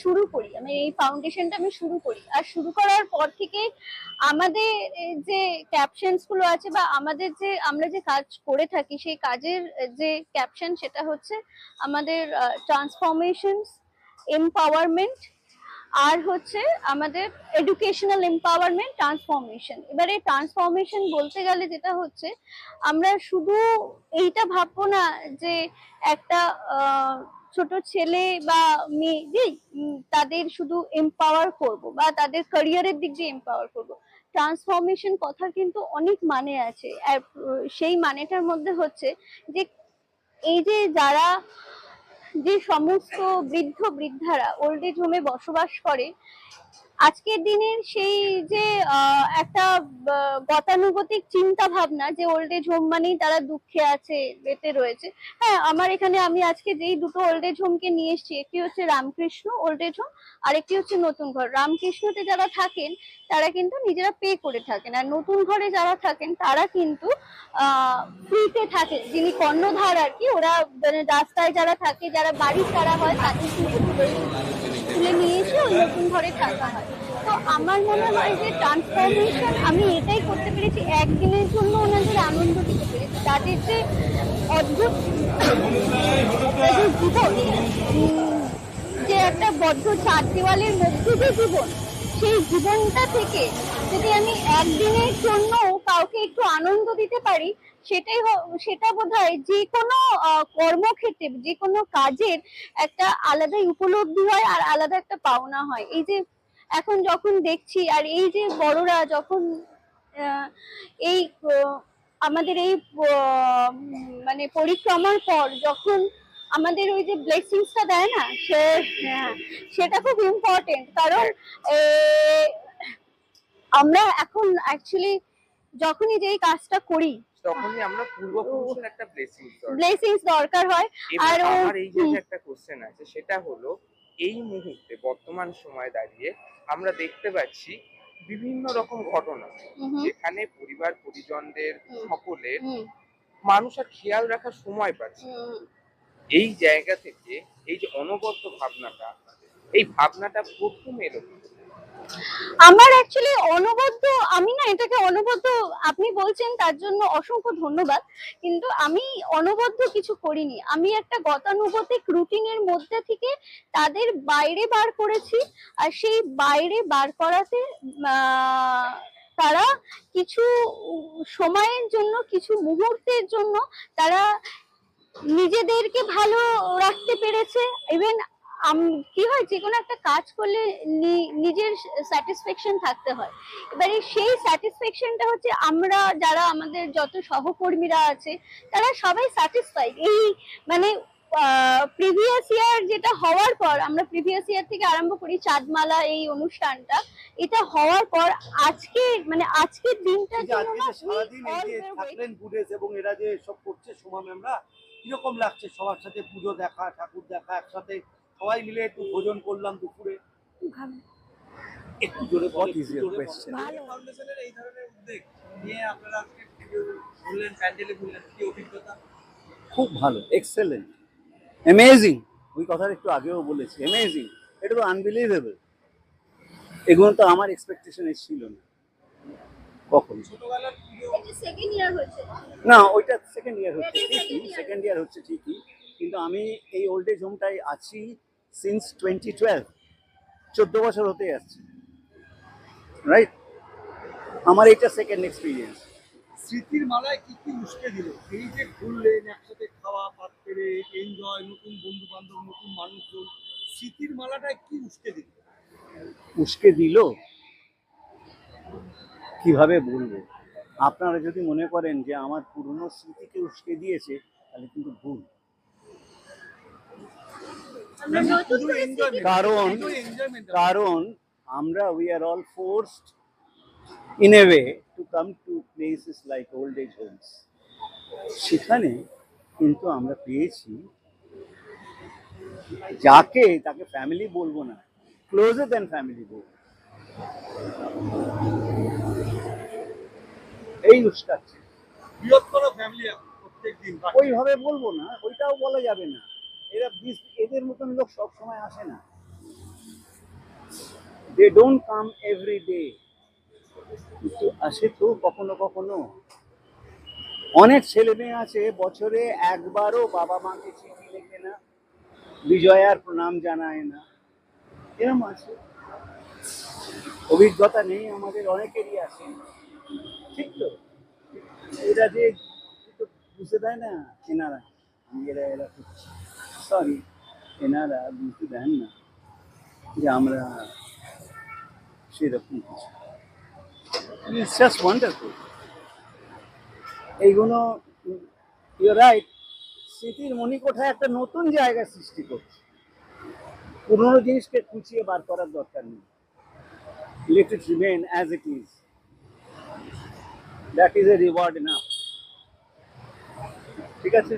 শুরু করি। আমি এই ফাউন্ডেশনটা আমি শুরু করি। আর শুরু করার পর থেকে আমাদের যে ক্যাপশনসগুলো আছে বা আমাদের যে আমরা যে কাজ করে থাকি, সেই কাজের যে ক্যাপশন সেটা হচ্ছে আমাদের ট্রান্সফরমেশন এম্পাওয়ারমেন্ট আর হচ্ছে আমাদের এডুকেশনাল এম্পাওয়ারমেন্ট ট্রান্সফরমেশন এবারে ট্রান্সফরমেশন বলতে গেলে যেটা হচ্ছে, আমরা শুধু এইটা ভাববো না যে একটা ছোট ছেলে বা মেয়ে যে তাদের শুধু এম্পাওয়ার করব বা তাদের ক্যারিয়ারের দিক দিয়ে এম্পাওয়ার করব। ট্রান্সফরমেশন কথা কিন্তু অনেক মানে আছে। আর সেই মানেটার মধ্যে হচ্ছে যে, এই যে যারা, যে সমস্ত বৃদ্ধ বৃদ্ধারা ওল্ড এজ হোমে বসবাস করে আজকের দিনের সেই যে একটা গতানুগতিক চিন্তা ভাবনা যে ওল্ড এজ হোম মানেই তারা দুঃখে আছে, বেঁচে রয়েছে। হ্যাঁ আমার এখানে আমি আজকে যেই দুটো ওল্ড এজ হোমকে নিয়ে এসেছি, একটি হচ্ছে রামকৃষ্ণ ওল্ড এজ হোম আর একটি হচ্ছে নতুন ঘর। রামকৃষ্ণতে যারা থাকেন, তারা কিন্তু নিজেরা পে করে থাকেন। আর নতুন ঘরে যারা থাকেন, তারা কিন্তু ফ্রিতে থাকেন। যিনি কর্ণধার আর কি, ওরা মানে রাস্তায় যারা থাকে, যারা বাড়ি ছাড়া হয়, তাদের কিন্তু তুলে নিয়ে এসে ওই নতুন ঘরে থাকা হয়। তো আমার মনে হয় যে ট্রান্সফরমেশন আমি এটাই করতে পেরেছি একদিনের জন্য ওনাদের আনন্দ দিতে পেরেছি। তাদের যে অদ্ভুত জীবন। যে একটা বদ্ধ চার দেওয়ালের মধ্যে যে জীবন, সেই জীবনটা থেকে যদি আমি একদিনের জন্য কাউকে একটু আনন্দ দিতে পারি সেটাই সেটা বোধ হয় যে কোনো কর্মক্ষেত্রে যে কোনো কাজের একটা আলাদাই উপলব্ধি হয় আর আলাদা একটা পাওনা হয়। এই যে এখন যখন দেখছি আর এই যে বড়রা যখন এই আমাদের এই মানে পরিক্রমার পর যখন আমাদের ওই যে ব্লেসিংসটা দেয় না সে হ্যাঁ, সেটা খুব ইম্পর্টেন্ট কারণ আমরা এখন অ্যাকচুয়ালি যখনই যেই কাজটা করি তখনই আমরা পূর্বপুরুষের একটা ব্লেসিং ব্লেসিংস দরকার হয়। আর আমার এই যে একটা কোশ্চেন আছে সেটা হলো এই মুহূর্তে বর্তমান সময় দাঁড়িয়ে আমরা দেখতে পাচ্ছি বিভিন্ন রকম ঘটনা যেখানে পরিবার পরিজনদের। সকলের মানুষ আর খেয়াল রাখার সময় পাচ্ছে এই জায়গা থেকে এই যে অনবদ্য ভাবনাটা এই ভাবনাটা প্রথম এলো? আমার অ্যাকচুয়ালি অনবদ্য, আমি না এটাকে অনবদ্য, আপনি বলছেন তার জন্য অসংখ্য ধন্যবাদ, কিন্তু আমি অনবদ্য কিছু করিনি। আমি একটা গতানুগতিক রুটিনের মধ্যে থেকে তাদের বাইরে বার করেছি, আর সেই বাইরে বার করাতে তারা কিছু সময়ের জন্য, কিছু মুহূর্তের জন্য তারা নিজেদেরকে ভালো রাখতে পেরেছে। ইভেন কি হয় যে কোনো একটা কাজ করলে নিজের স্যাটিসফ্যাকশন থাকতে হয়। এবারে সেই স্যাটিসফ্যাকশনটা হচ্ছে আমরা যারা আমাদের যত সহকর্মীরা আছে তারা সবাই স্যাটিসফাইড এই মানে প্রিভিয়াস ইয়ার যেটা হওয়ার পর আমরা প্রিভিয়াস ইয়ার থেকে আরম্ভ করি চাঁদমালা এই অনুষ্ঠানটা এটা হওয়ার পর আজকে মানে আজকের দিনটা এবং এরা যে সব করছে সোমা ম্যামরা কীরকম লাগছে সবার সাথে পুজো দেখা ঠাকুর দেখা একসাথে সবাই মিলে একটু ভোজন করলাম দুপুরে। একটু জোরে বল What একটু is your জোরে বল। question? ভালো। ফাউন্ডেশনের এই ধরনের উদ্যোগ নিয়ে আপনারা আজকে ঘুরলেন প্যান্ডেলে ঘুরলেন কি অভিজ্ঞতা? খুব ভালো এক্সেলেন্ট অ্যামেজিং ওই কথাটা একটু আগেও বলেছি অ্যামেজিং এটা তো আনবিলিভেবল এগুলো তো আমার এক্সপেকটেশনে ছিল না। কখন? না ওইটা সেকেন্ড ইয়ার হচ্ছে ঠিকই। সেকেন্ড ইয়ার হচ্ছে ঠিকই। কিন্তু আমি এই ওল্ড এজ হোমটায় আছি সিন্স টোয়েন্টি টুয়েলভ চোদ্দ বছর হতে যাচ্ছে রাইট আমার এটা সেকেন্ড এক্সপিরিয়েন্স স্মৃতির মালায় কি কি উস্কে দিল? এই যে ঘুরলেন একসাথে খাওয়া পাত পেরে এনজয় নতুন বন্ধু বান্ধব নতুন মানুষজন স্মৃতির মালাটায় কি উস্কে দিল? উস্কে দিল? কীভাবে বলব? আপনারা যদি মনে করেন যে আমার পুরনো স্মৃতিকে উস্কে দিয়েছে তাহলে কিন্তু ভুল আমরা নতুন করে এনজয়মেন্ট কারণ কারণ আমরা we are all forced in a way to come to places like old age homes সেখানে কিন্তু আমরা পেয়েছি যাকে তাকে ফ্যামিলি বলব না ক্লোজার দেন ফ্যামিলি বলব। এই উস্কাচ্ছে ফ্যামিলি ওইভাবে বলব না ওইটাও বলা যাবে না। এরা বিস- এদের মতন লোক সব সময় আসে না। They don't come every day কিন্তু আসে তো কখনো কখনো। অনেক ছেলে মেয়ে আছে, বছরে একবারও বাবা মাকে চিঠি লেখে না, বিজয়ার প্রণাম জানায় না। এরম আছে। অভিজ্ঞতা নেই, আমাদের অনেকেরই আছে। ঠিক তো? এরা যে বুঝতে দেয় না, এনারা এরা এরা সরি, এনারা বুঝতে দেন না যে আমরা সেরকম কিছু। ইটস জাস্ট ওয়ান্ডারফুল এইগুলো ইউ রাইট স্মৃতির মণিকোঠায় একটা নতুন জায়গা সৃষ্টি করছে। পুরোনো জিনিসকে খুঁচিয়ে বার করার দরকার নেই। Let it remain as it is. That is a reward enough. ঠিক আছে?